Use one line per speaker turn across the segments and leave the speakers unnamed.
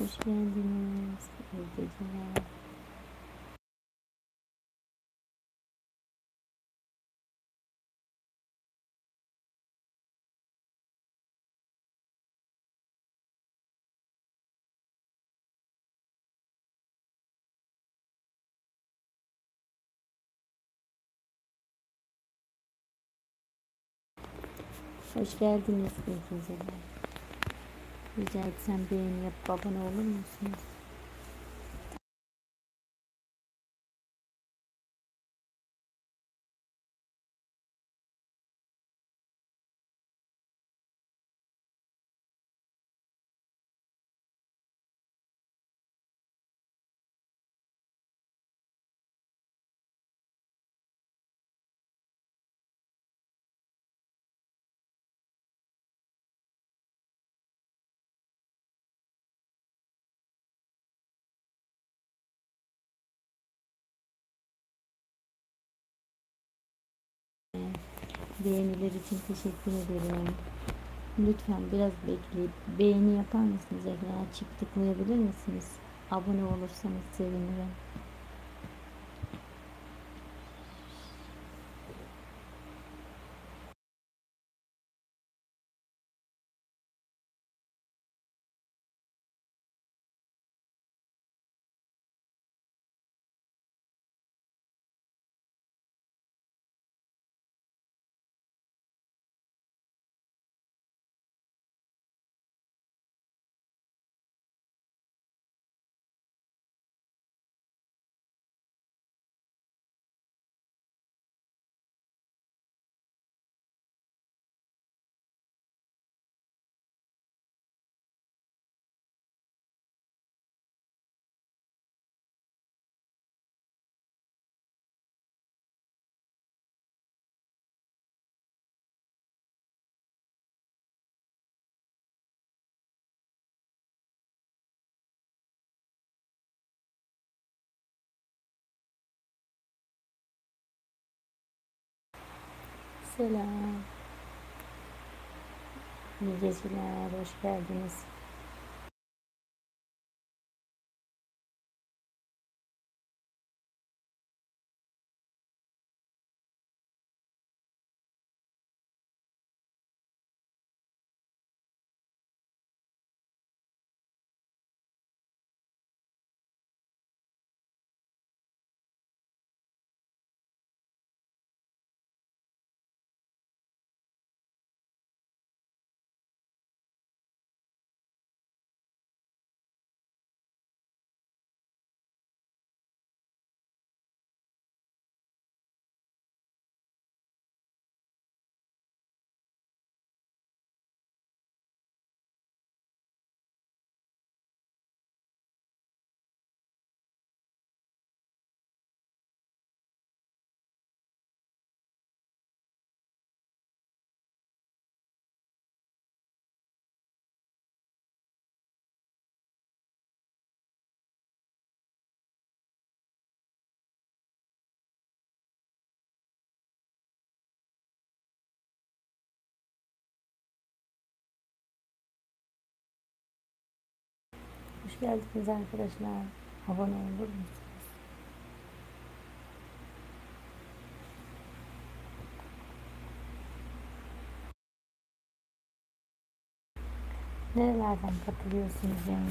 Hoş geldiniz. İyi geceler. Hoş geldiniz iyi geceler. Rica etsem beğeni yapıp abone olur musunuz? Beğeniler için teşekkür ederim. Lütfen biraz bekleyip beğeni yapar mısınız? Ekrana çift tıklayabilir misiniz? Abone olursanız sevinirim. Selam. İyi geceler. Hoş geldiniz. Hoş geldiniz arkadaşlar. Abone olur musunuz? Nerelerden katılıyorsunuz yani?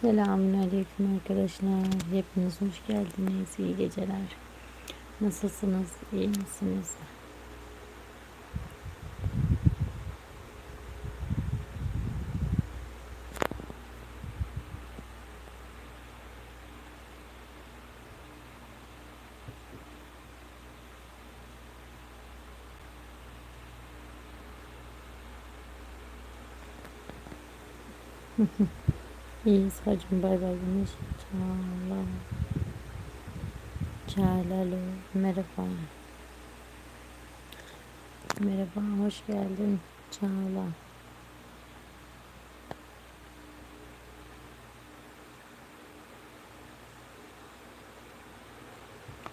Selamünaleyküm arkadaşlar. Hepiniz hoş geldiniz. İyi geceler. Nasılsınız? İyi misiniz? Mm-hmm. İyiyiz hacım bay bay güneş. Çağla. Çağlalı. Merhaba. Merhaba hoş geldin. Çağla.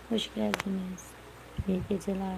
Hoş geldiniz. İyi geceler.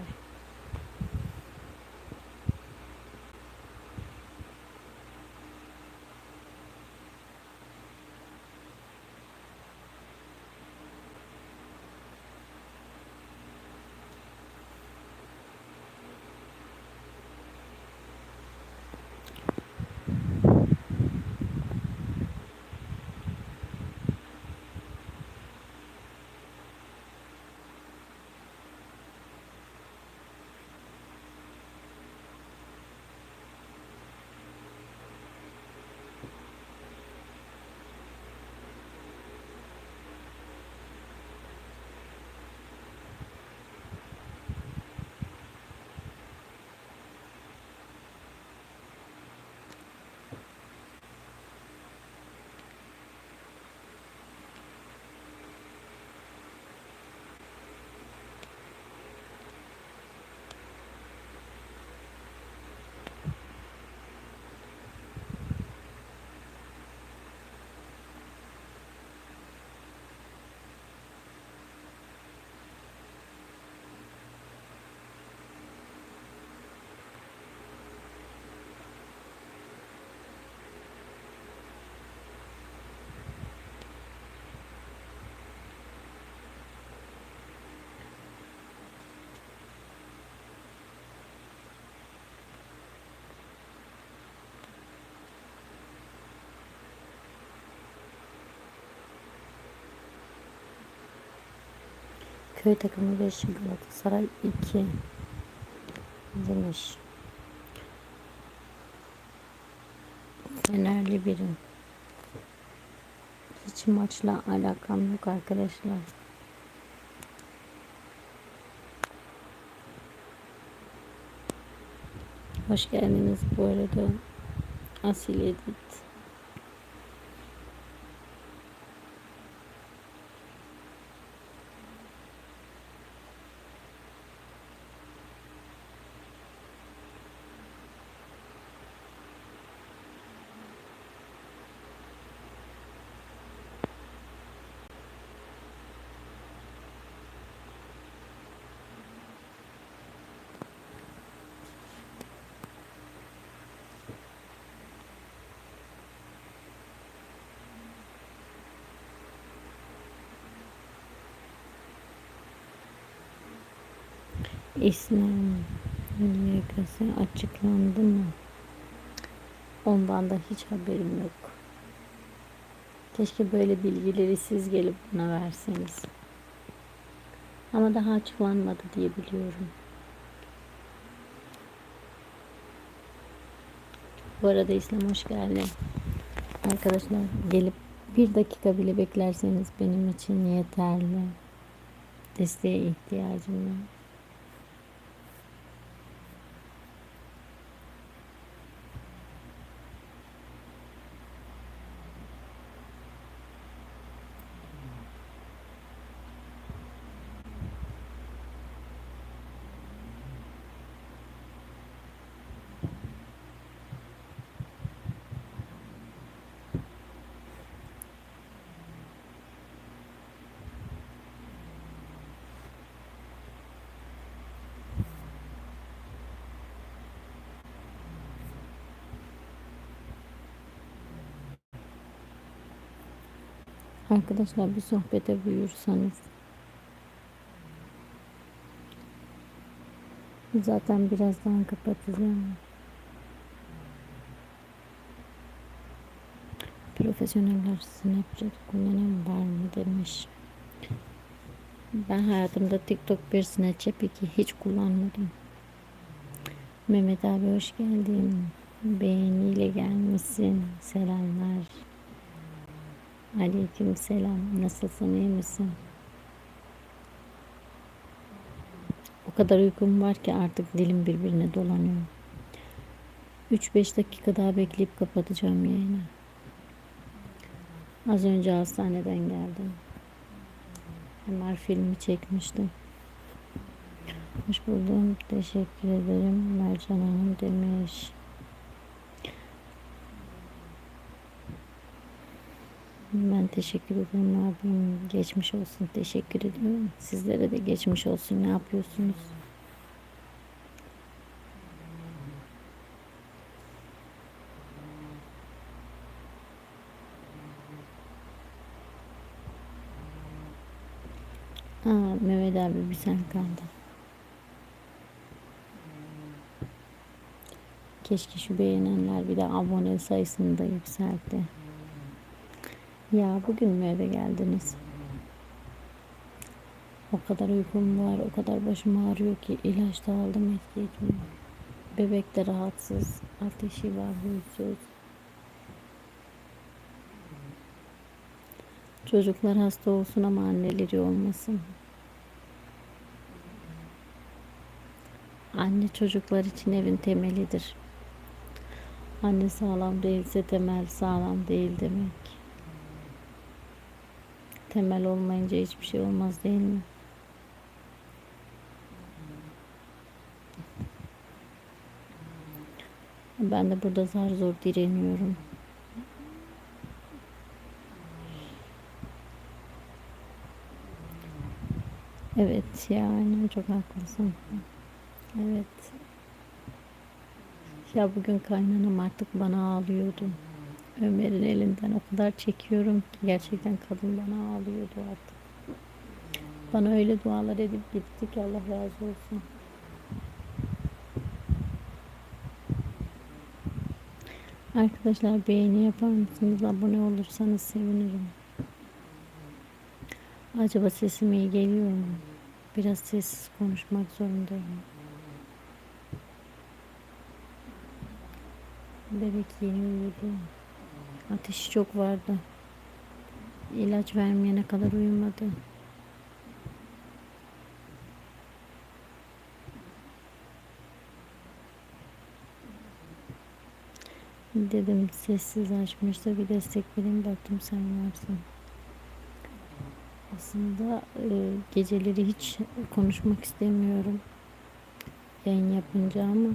Köy takımı 5 Galatasaray 2 demiş. Fenerli birim. Hiç maçla alakam yok arkadaşlar. Hoş geldiniz bu arada. Asil Edit. İslam YKS açıklandı mı? Ondan da hiç haberim yok. Keşke böyle bilgileri siz gelip bana verseniz. Ama daha açıklanmadı diye biliyorum. Bu arada İslam hoş geldin. Arkadaşlar gelip bir dakika bile beklerseniz benim için yeterli. Desteğe ihtiyacım var. Arkadaşlar bir sohbete buyursanız. Zaten birazdan kapatacağım. Profesyoneller Snapchat kullanan var mı demiş. Ben hayatımda TikTok bir Snapchat iki hiç kullanmadım. Mehmet abi hoş geldin. Beğeniyle gelmişsin. Selamlar. Aleyküm selam. Nasılsın iyi misin? O kadar uykum var ki artık dilim birbirine dolanıyor. 3-5 dakika daha bekleyip kapatacağım yayını. Az önce hastaneden geldim. MR filmi çekmiştim. Hoş buldum. Teşekkür ederim. Mercan Hanım demiş. Ben teşekkür ederim abim. Geçmiş olsun. Teşekkür ediyorum. Sizlere de geçmiş olsun. Ne yapıyorsunuz? Aa, Mehmet abi bir sen kaldı. Keşke şu beğenenler bir de abone sayısını da yükseltti. Ya bugün mü eve geldiniz? O kadar uykum var, o kadar başım ağrıyor ki ilaç da aldım etki etmiyor. Bebek de rahatsız, ateşi var, huysuz. Çocuklar hasta olsun ama anneleri olmasın. Anne çocuklar için evin temelidir. Anne sağlam değilse temel sağlam değil demek. Temel olmayınca hiçbir şey olmaz değil mi? Ben de burada zar zor direniyorum. Evet yani çok haklısın. Evet. Ya bugün kaynanam artık bana ağlıyordu. Ömer'in elinden o kadar çekiyorum ki gerçekten kadın bana ağlıyordu artık. Bana öyle dualar edip gitti ki Allah razı olsun. Arkadaşlar beğeni yapar mısınız? Abone olursanız sevinirim. Acaba sesim iyi geliyor mu? Biraz sessiz konuşmak zorundayım. Bebek yeni uyudu. Ateşi çok vardı. İlaç vermeyene kadar uyumadı. Dedim sessiz açmıştı bir destek vereyim baktım sen varsın. Aslında e, geceleri hiç konuşmak istemiyorum. Yayın yapınca ama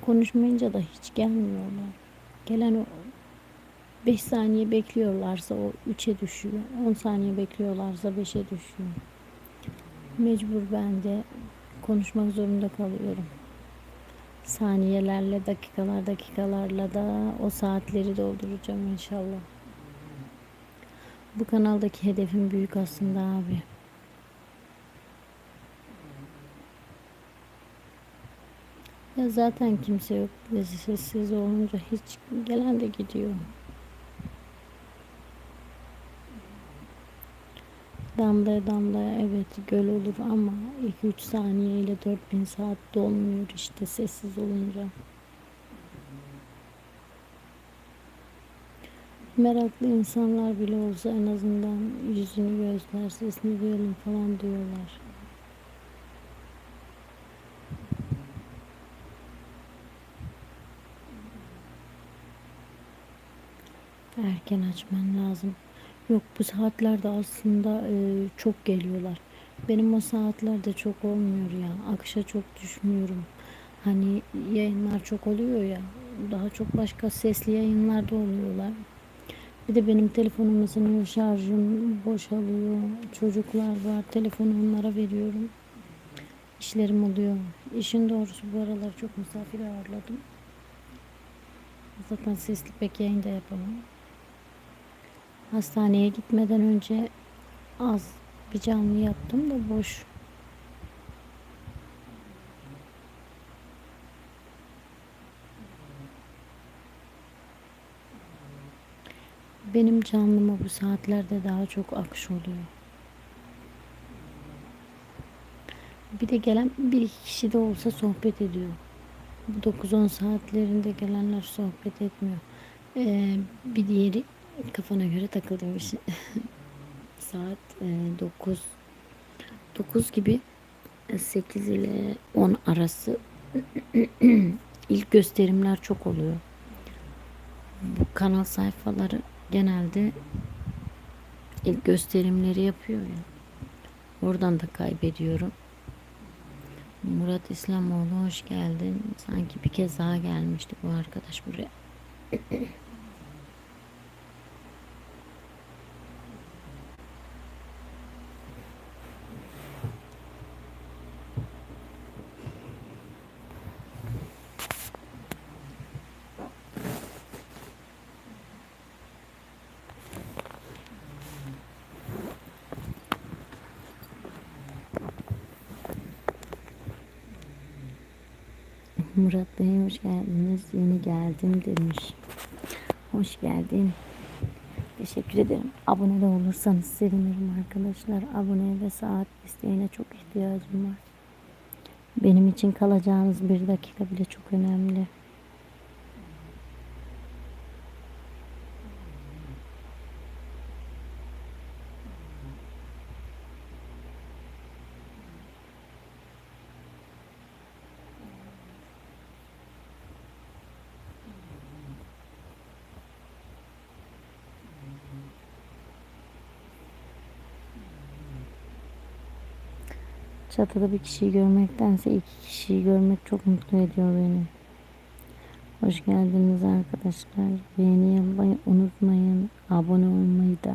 konuşmayınca da hiç gelmiyorlar. Gelen o 5 saniye bekliyorlarsa o 3'e düşüyor. 10 saniye bekliyorlarsa 5'e düşüyor. Mecbur ben de konuşmak zorunda kalıyorum. Saniyelerle, dakikalar dakikalarla da o saatleri dolduracağım inşallah. Bu kanaldaki hedefim büyük aslında abi. Ya zaten kimse yok. Sessiz olunca hiç gelen de gidiyor. Damlaya damlaya evet göl olur ama 2-3 saniye ile 4000 saat dolmuyor işte sessiz olunca. Meraklı insanlar bile olsa en azından yüzünü gözler, sesini duyalım falan diyorlar. Erken açman lazım. Yok bu saatlerde aslında e, çok geliyorlar. Benim o saatlerde çok olmuyor ya. Akışa çok düşmüyorum. Hani yayınlar çok oluyor ya. Daha çok başka sesli yayınlarda oluyorlar. Bir de benim telefonum mesela şarjım boşalıyor. Çocuklar var. Telefonu onlara veriyorum. İşlerim oluyor. İşin doğrusu bu aralar çok misafir ağırladım. Zaten sesli pek yayın da yapamam. Hastaneye gitmeden önce az bir canlı yaptım da boş. Benim canlıma bu saatlerde daha çok akış oluyor. Bir de gelen bir iki kişi de olsa sohbet ediyor. Bu 9-10 saatlerinde gelenler sohbet etmiyor. Ee, bir diğeri kafana göre takılıyormuş. Saat e, 9 9 gibi 8 ile 10 arası ilk gösterimler çok oluyor. Bu kanal sayfaları genelde ilk gösterimleri yapıyor ya. Oradan da kaybediyorum. Murat İslamoğlu hoş geldin. Sanki bir kez daha gelmişti bu arkadaş buraya. Murat Bey hoş geldiniz. Yeni geldim demiş. Hoş geldin. Teşekkür ederim. Abone de olursanız sevinirim arkadaşlar. Abone ve saat isteğine çok ihtiyacım var. Benim için kalacağınız bir dakika bile çok önemli. Çatıda bir kişiyi görmektense iki kişiyi görmek çok mutlu ediyor beni. Hoş geldiniz arkadaşlar. Beğeni yapmayı unutmayın. Abone olmayı da.